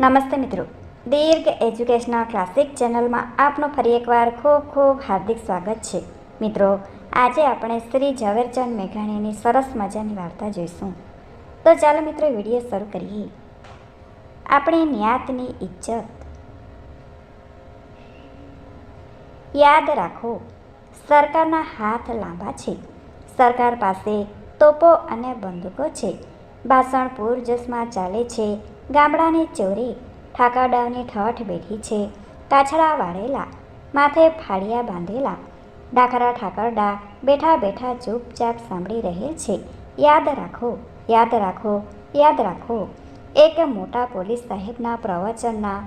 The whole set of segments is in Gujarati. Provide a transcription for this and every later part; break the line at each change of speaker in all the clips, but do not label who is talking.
નમસ્તે મિત્રો. દીર્ઘ એજ્યુકેશનલ ક્લાસિક ચેનલમાં આપનું ફરી એકવાર ખૂબ ખૂબ હાર્દિક સ્વાગત છે. મિત્રો, આજે આપણે શ્રી ઝવેરચંદ મેઘાણીની સરસ મજાની વાર્તા જોઈશું. તો ચાલો મિત્રો વીડિયો શરૂ કરીએ. આપણી ન્યાતની ઇજ્જત. યાદ રાખો, સરકારના હાથ લાંબા છે. સરકાર પાસે તોપો અને બંદૂકો છે. ભાષણ પૂરજોશમાં ચાલે છે. ગામડાની ચોરી ઠાકાડાની ઠઠ બેઠી છે, કાછડા વાળેલા, માથે ફાળિયા બાંધેલા ડાકરા ઠાકરડા બેઠા બેઠા ચૂપચાપ સાંભળી રહે છે. યાદ રાખો યાદ રાખો યાદ રાખો, એક મોટા પોલીસ સાહેબના પ્રવચનના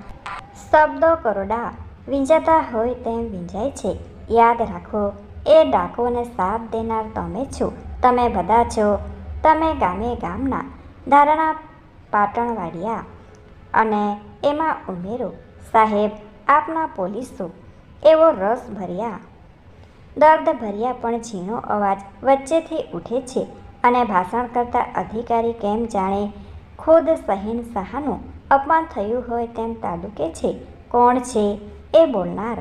શબ્દો કરોડા વિંજાતા હોય તેમ વિંજાય છે. યાદ રાખો, એ ડાકોને સાથ દેનાર તમે છો. તમે બધા છો. તમે ગામે ગામના ધારણા પાટણવાડિયા. અને એમાં ઉમેરો, સાહેબ, આપના પોલીસો એવો રસ ભર્યા. દર્દ ભર્યા પણ ઝીણો અવાજ વચ્ચેથી ઉઠે છે અને ભાષણ કરતા અધિકારી કેમ જાણે ખુદ સહીન સહાનું અપમાન થયું હોય તેમ તાલુકે છે, કોણ છે એ બોલનાર?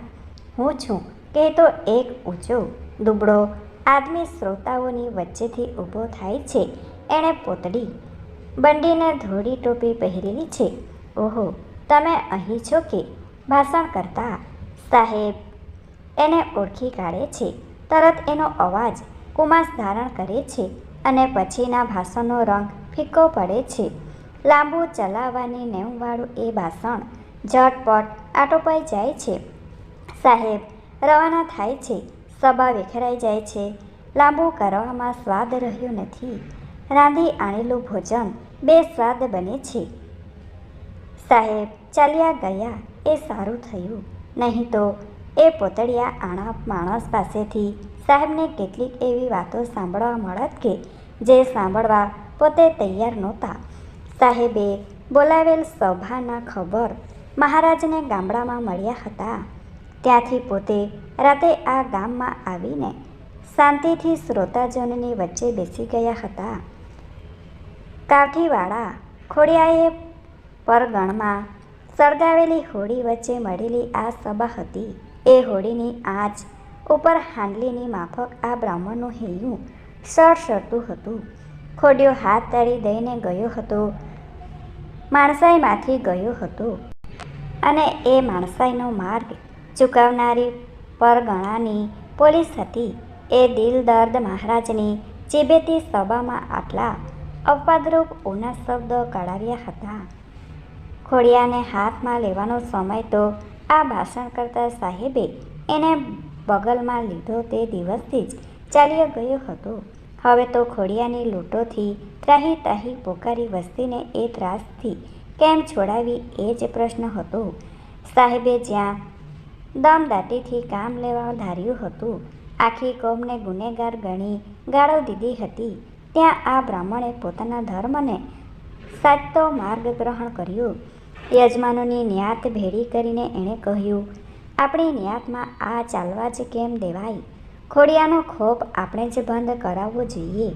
હું છું. કહેતો એક ઊંચો, દુબળો આદમી શ્રોતાઓની વચ્ચેથી ઊભો થાય છે. એણે પોતડી બંડીને ધોળી ટોપી પહેરેલી છે. ઓહો, તમે અહીં છો કે? ભાષણ કરતા. સાહેબ, એને ઓળખી કાઢે છે. તરત એનો અવાજ કુમાસ ધારણ કરે છે અને પછીના ભાષણનો રંગ ફીકો પડે છે. લાંબુ ચલાવવાની નેવવાળું એ ભાષણ ઝટપટ આટોપાઈ જાય છે. સાહેબ, રવાના થાય છે. સભા વિખરાઈ જાય છે. લાંબુ કરવામાં સ્વાદ રહ્યો નથી. રાંધી આણેલું ભોજન બે સ્વાદ બને છે. સાહેબ, ચાલ્યા ગયા એ સારું થયું. નહીં તો એ પોતળિયા આણા માણસ પાસેથી સાહેબને કેટલીક એવી વાતો સાંભળવા મળત કે જે સાંભળવા પોતે તૈયાર નહોતા. સાહેબે બોલાવેલ સભાના ખબર મહારાજને ગામડામાં મળ્યા હતા. ત્યાંથી પોતે રાતે આ ગામમાં આવીને શાંતિથી શ્રોતાજનની વચ્ચે બેસી ગયા હતા. કાઠીવાળા ખોડિયાએ પરગણમાં સળગાવેલી હોડી વચ્ચે મળેલી આ સભા હતી. એ હોડીની આંચ ઉપર હાંડલીની માફક આ બ્રાહ્મણનું હૈયું સળસળતું હતું. ખોડિયો હાથ તાળી દઈને ગયો હતો. માણસાઈમાંથી ગયો હતો. અને એ માણસાઈનો માર્ગ ચૂકવનારી પરગણાની પોલીસ હતી. એ દિલ દર્દ મહારાજની ચીબેતી સભામાં આટલા અપવાદરૂપ ઊના શબ્દો કઢાવ્યા હતા. ખોડિયાને હાથમાં લેવાનો સમય તો આ ભાષણ કરતા સાહેબે એને બગલમાં લીધો તે દિવસથી જ ચાલ્યો ગયો હતો. હવે તો ખોડિયાની લૂંટોથી ત્રાહી તાહી પોકારી વસ્તીને એ ત્રાસથી કેમ છોડાવી એ જ પ્રશ્ન હતો. સાહેબે જ્યાં દમદાટીથી કામ લેવા ધાર્યું હતું, આખી કોમને ગુનેગાર ગણી ગાળો દીધી હતી. ત્યાં આ બ્રાહ્મણે પોતાના ધર્મને સાચતો માર્ગ ગ્રહણ કર્યો. યજમાનોની ન્યાત ભેળી કરીને એણે કહ્યું, આપણી ન્યાતમાં આ ચાલવા જ કેમ દેવાય? ખોડિયાનો ખોપ આપણે જ બંધ કરાવવો જોઈએ.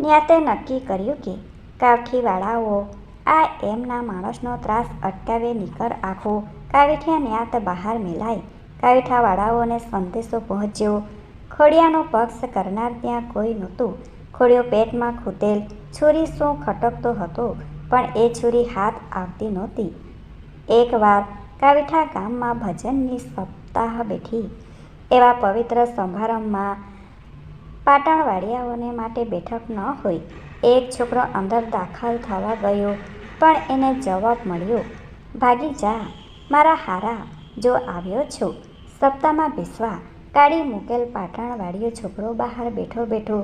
ન્યાતે નક્કી કર્યું કે કાઠીવાળાઓ આ એમના માણસનો ત્રાસ અટકાવે નીકળ આખો. કાવીઠિયા ન્યાત બહાર મેલાય. કાવીઠાવાળાઓને સંદેશો પહોંચ્યો. ખોડિયાનો પક્ષ કરનાર ત્યાં કોઈ નહોતું. ખોડિયો પેટમાં ખૂટેલ છુરી શું ખટકતો હતો, પણ એ છુરી હાથ આવતી નહોતી. એકવાર કાવીઠા ગામમાં ભજનની સપ્તાહ બેઠી. એવા પવિત્ર સમારંભમાં પાટણવાડિયાઓને માટે બેઠક ન હોય. એક છોકરો અંદર દાખલ થવા ગયો, પણ એને જવાબ મળ્યો, ભાગી જા, મારા હારા, જો આવ્યો છો. સપ્તાહમાં બેસવા. કાઢી મૂકેલ પાટણવાળીઓ છોકરો બહાર બેઠો બેઠો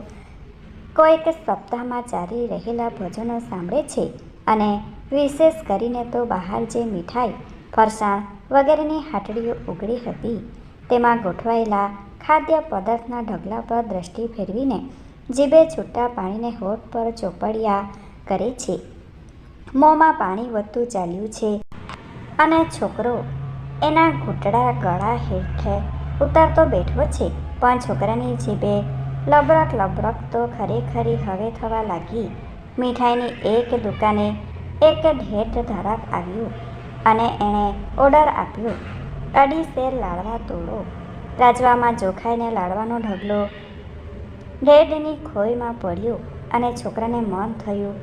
કોઈક સપ્તાહમાં ચાલી રહેલા ભોજનો સાંભળે છે અને વિશેષ કરીને તો બહાર જે મીઠાઈ, ફરસાણ વગેરેની હાટડીઓ ઉગડી હતી, તેમાં ગોઠવાયેલા ખાદ્ય પદાર્થના ઢગલા પર દ્રષ્ટિ ફેરવીને જીભે છૂટા પાણીને હોઠ પર ચોપડિયા કરે છે. મોંમાં પાણી વધતું ચાલ્યું છે અને છોકરો એના ઘૂંટડા ગળા હેઠે ઉતારતો બેઠો છે. પણ છોકરાની જીભે લબરક લબરક તો ખરેખરી હવે થવા લાગી. મીઠાઈની એક દુકાને એક ઢેટ ધરાક આવ્યું અને એણે ઓર્ડર આપ્યો. અઢી શેર લાડવા તોડો. રાજવામાં જોખાઈને લાડવાનો ઢગલો ઢેડની ખોઈમાં પડ્યો અને છોકરાને મન થયું.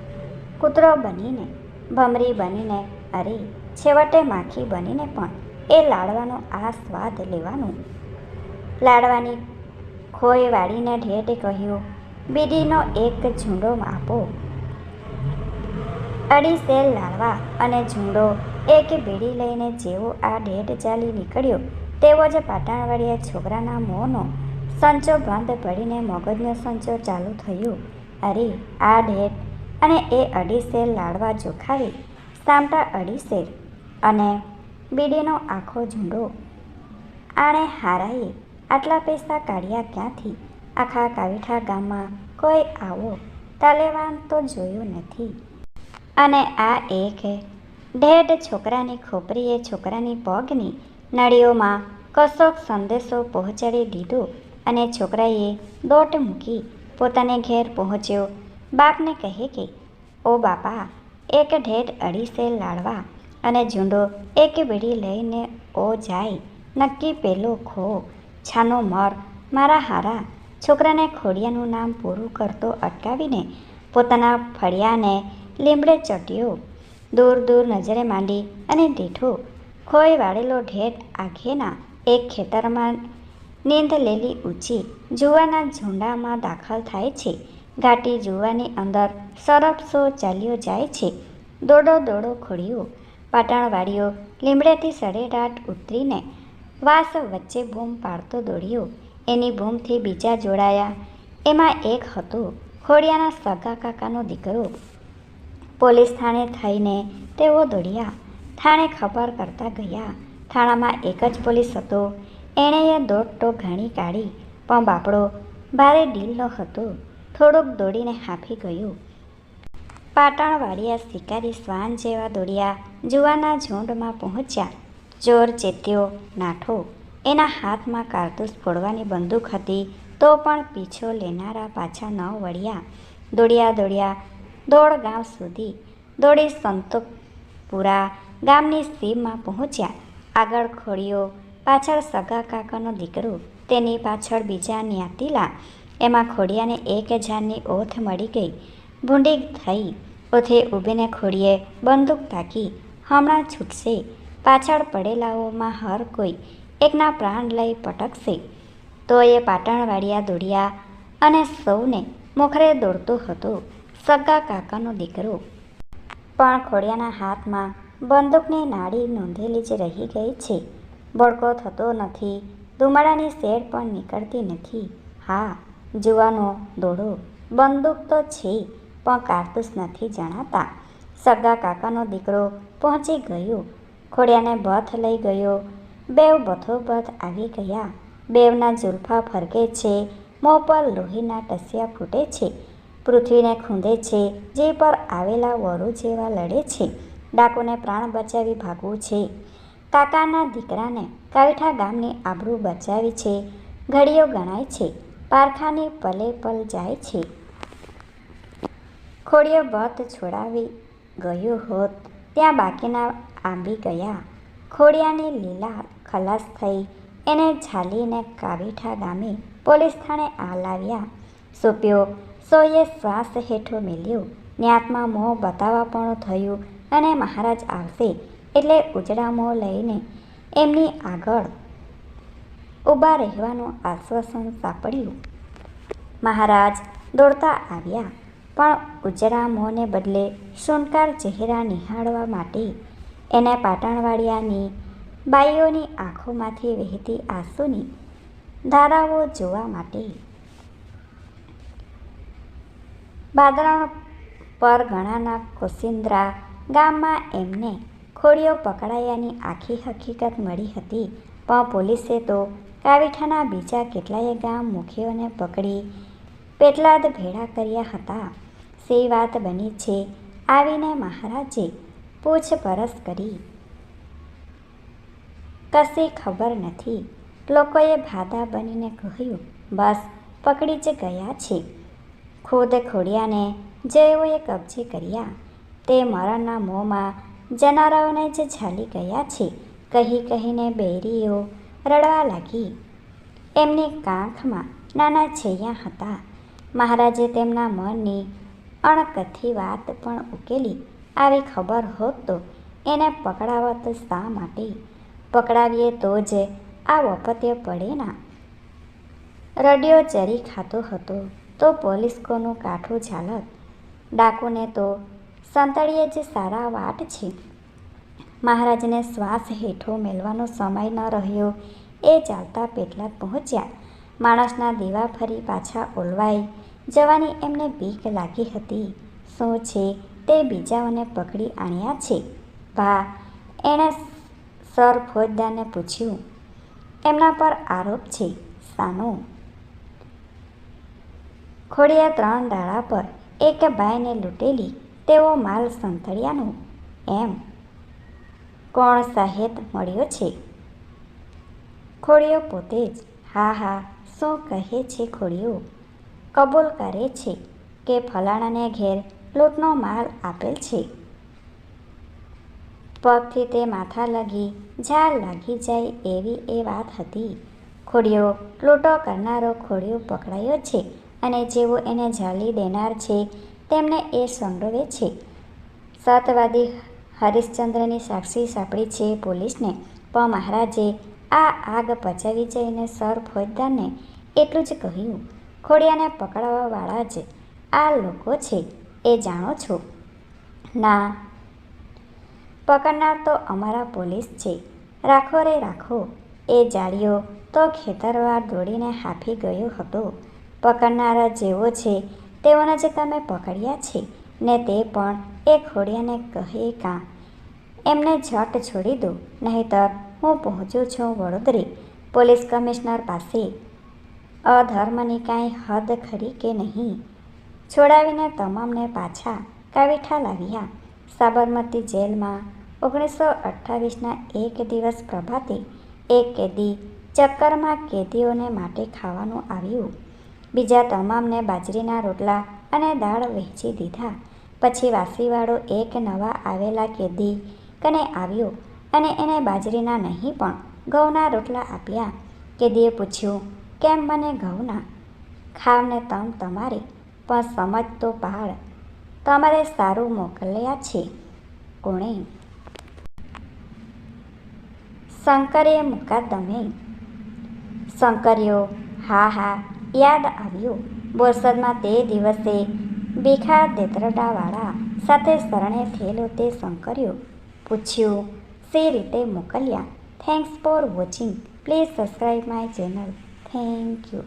કૂતરો બનીને, ભમરી બનીને, અરે, છેવટે માખી બનીને પણ એ લાડવાનો આ સ્વાદ લેવાનું. લાડવાની ખોઈ વાળીને ઢેટે કહ્યું, બીડીનો એક ઝૂંડો આપો અડી સેલ લાડવા અને ઝૂંડો એક બીડી લઈને જેવો આ ઢેટ ચાલી નીકળ્યો, તેવો જ પાટણવાડીએ છોકરાના મોંનો સંચો બંધ પડીને મગજનો સંચો ચાલુ થયો. અરે, આ ઢેટ! અને એ અઢી શેર લાડવા જોખાવી સામટા અઢી શેર અને બીડીનો આખો ઝૂંડો આણે હારાએ આટલા પૈસા કાઢ્યા ક્યાંથી? આખા કાવીઠા ગામમાં કોઈ આવો તાલેવાન તો જોયું નથી. અને આ એક ઢેઢ છોકરાની ખોપરીએ છોકરાની પગની નળીઓમાં કશોક સંદેશો પહોંચાડી દીધો અને છોકરાએ દોટ મૂકી પોતાને ઘેર પહોંચ્યો. બાપને કહે કે, ઓ બાપા, એક ઢેઢ અડીસે લાડવા અને ઝૂંડો એક બીડી લઈને ઓ જાય. નક્કી પેલો ખો. છાનો મર મારા હારા છોકરાને ખોડિયાનું નામ પૂરું કરતો અટકાવીને પોતાના ફળિયાને લીમડે ચટ્યો દૂર દૂર નજરે માંડી અને દીઠો ખોઈ વાળેલો ઢેટ આઘેના એક ખેતરમાં નીંદ લેલી ઊંચી. જુવાના ઝુંડામાં દાખલ થાય છે. ઘાટી જુવાની અંદર સરપસો ચાલ્યો જાય છે. દોડો દોડો ખોડ્યો. પાટણવાળીઓ લીમડેથી સડેરાટ ઉતરીને વાસ વચ્ચે બૂમ પાડતો દોડ્યો. એની બૂમથી બીજા જોડાયા. એમાં એક હતો ખોડિયાના સગા કાકાનો દીકરો. પોલીસ થાણે થઈને તેઓ દોડ્યા. થાણે ખબર કરતા ગયા. થાણામાં એક જ પોલીસ હતો. એણે એ દોડ તો ઘણી કાઢી, પણ બાપડો ભારે ડીલનો હતો. થોડુંક દોડીને હાંફી ગયું. પાટણવાડિયા શિકારી શ્વાન જેવા દોડ્યા, જુવાના ઝુંડમાં પહોંચ્યા. ચોર ચેત્યો નાઠો. એના હાથમાં કારતૂસ ફોડવાની બંદૂક હતી તો પણ પીછો લેનારા પાછા ન વળ્યા. દોડ્યા દોડ્યા દોડ ગામ સુધી દોડી સંતોકપુરા ગામની સીમમાં પહોંચ્યા. આગળ ખોડીઓ પાછળ સગા કાકાનો દીકરો, તેની પાછળ બીજા ન્યાતીલા. એમાં ખોડિયાને એક હજારની ઓથ મળી ગઈ. ભૂંડી થઈ. ઓથે ઊભીને ખોડીએ બંદૂક તાકી. હમણાં છૂટશે. પાછળ પડેલાઓમાં હર કોઈ એકના પ્રાણ લઈ પટકશે. તો એ પાટણવાડિયા દોડ્યા અને સૌને મોખરે દોડતો હતો સગા કાકાનો દીકરો. પણ ખોડિયાના હાથમાં બંદૂકની નાડી નોંધેલી જ રહી ગઈ છે. બળકો થતો નથી, ધુમાડાની શેડ પણ નીકળતી નથી. હા, જુવાનો દોડો, બંદૂક તો છે, પણ કારતૂસ નથી જણાતા. સગા કાકાનો દીકરો પહોંચી ગયો ખોડિયાને બથ લઈ ગયો. બેવ બથોબથ આવી ગયા. બેવના જુલ્ફા ફરકે છે. મોં પર લોહીના ટસિયા ફૂટે છે. પૃથ્વીને ખૂંદે છે. જે પર આવેલા વરુ જેવા લડે છે. ડાકુને પ્રાણ બચાવી ભાગવું છે. કાકાના દીકરાને કાવીઠા ગામની આબરૂ બચાવી છે. ઘડીઓ ગણાય છે. પારખાની પલે પલ જાય છે. ખોડિયો બત છોડાવી ગયો હોત. ત્યાં બાકીના આંબી ગયા. ખોડિયાની લીલા ખલાસ થઈ એને ઝાલીને કાવીઠા ગામે પોલીસ થાણે આ લાવ્યા. સોંપ્યો, સોયે શ્વાસ હેઠો મેલ્યો. ન્યાતમાં મોં બતાવવાપણું થયું અને મહારાજ આવશે એટલે ઉજળા મોં લઈને એમની આગળ ઊભા રહેવાનું આશ્વાસન સાંપડ્યું. મહારાજ દોડતા આવ્યા, પણ ઉજળા મોંને બદલે શુનકાર ચહેરા નિહાળવા માટે એને પાટણવાડિયાની બાઈઓની આંખોમાંથી વહેતી આંસુની ધારાઓ જોવા માટે. બાદરણ પર ઘણાના કોસિંદ્રા ગામમાં એમને ખોડીઓ પકડાયાની આખી હકીકત મળી હતી, પણ પોલીસે તો કાવીઠાના બીજા કેટલાય ગામ મુખીઓને પકડી પેટલાદ ભેળા કર્યા હતા. સે વાત બની છે આવીને મહારાજે પૂછપરછ કરી. કશી ખબર નથી. લોકોએ ભાદા બનીને કહ્યું, બસ, પકડી જ ગયા છે. ખુદ ખોડિયાને જેઓએ કબજે કર્યા, તે મરણના મોંમાં જનારાઓને જ ઝાલી ગયા છે. કહી કહીને બેરીઓ રડવા લાગી. એમની કાંખમાં નાના છૈયા હતા. મહારાજે તેમના મનની અણકથી વાત પણ ઉકેલી. આવી ખબર હોત તો એને પકડાવત શા માટે? પકડાવીએ તો જ આ વપત્ય પડે ના. રડિયો ચરી ખાતો હતો તો પોલીસ કોનું કાઠું ઝાલત. ડાકુને તો સંતળીએ જ સારા વાટ છે. મહારાજને શ્વાસ હેઠો મેળવાનો સમય ન રહ્યો, એ ચાલતા પેટલા પહોંચ્યા. માણસના દીવા ફરી પાછા ઓલવાઈ. જવાની એમને બીક લાગી હતી. શું છે? તે બીજાઓને પકડી આણ્યા છે. ભા, એણે સર ફોજદારને પૂછ્યું, એમના પર આરોપ છે, સાનો ખોડિયા ત્રણ દાડા પર એક ભાઈને લૂંટેલી તેવો માલ સંતળિયાનો, એમ, કોણ સાહેબ મળ્યો છે ખોડિયો પોતે જ, હા હા, શું કહે છે ખોડિયો? કબૂલ કરે છે કે ફલાણાને ઘેર લૂંટનો માલ આપેલ છે. પગથી તે માથા લગી, ઝાડ લાગી જાય એવી એ વાત હતી. ખોડિયો, લૂંટો કરનારો ખોડિયો પકડાયો છે અને જેવો એને ઝાલી દેનાર છે, તેમને એ સંડોવે છે. સતવાદી હરિશ્ચંદ્રની સાક્ષી સાંપડી છે પોલીસને, પણ મહારાજે આ આગ પચાવી જઈને સર ફોજદારને એટલું જ કહ્યું. ખોડિયાને પકડવાવાળા જ આ લોકો છે. એ જાણો છો? ના. પકડનાર તો અમારા પોલીસ છે. રાખો રે, રાખો. એ જાળીઓ તો ખેતરવાર દોડીને હાફી ગયો હતો. પકડનારા જેવો છે. તેઓને જ તમે પકડ્યા છે. ને તે પણ એ ખોડિયાને કહે કાં? એમને ઝટ છોડી દો, નહીંતર હું પહોંચું છું વડોદરી પોલીસ કમિશનર પાસે. અધર્મની કાંઈ હદ ખરી કે નહીં? છોડાવીને તમામને પાછા કાવીઠા લાવ્યા. સાબરમતી જેલમાં ઓગણીસો અઠ્ઠાવીસના એક દિવસ પ્રભાતે એક કેદી ચક્કરમાં કેદીઓને માટે ખાવાનું આવ્યું. બીજા તમામને બાજરીના રોટલા અને દાળ વહેંચી દીધા. પછી વાસીવાળો એક નવા આવેલા કેદી કને આવ્યો અને એને બાજરીના નહીં પણ ઘઉંના રોટલા આપ્યા. કેદીએ પૂછ્યું, કેમ મને ઘઉંના? ખાવને તમ તમારે પણ સમજતો પહાડ તમારે સારું મોકલ્યા છે. કોણે? શંકરે મુકાદમે. શંકર્યો હા હા, યાદ આવ્યું. બોરસદમાં તે દિવસે ભીખા દેતરડાવાળા સાથે શરણે થયેલો તે શંકર્યો પૂછ્યું સે રીતે મોકલ્યા? Thanks for watching please subscribe my channel thank you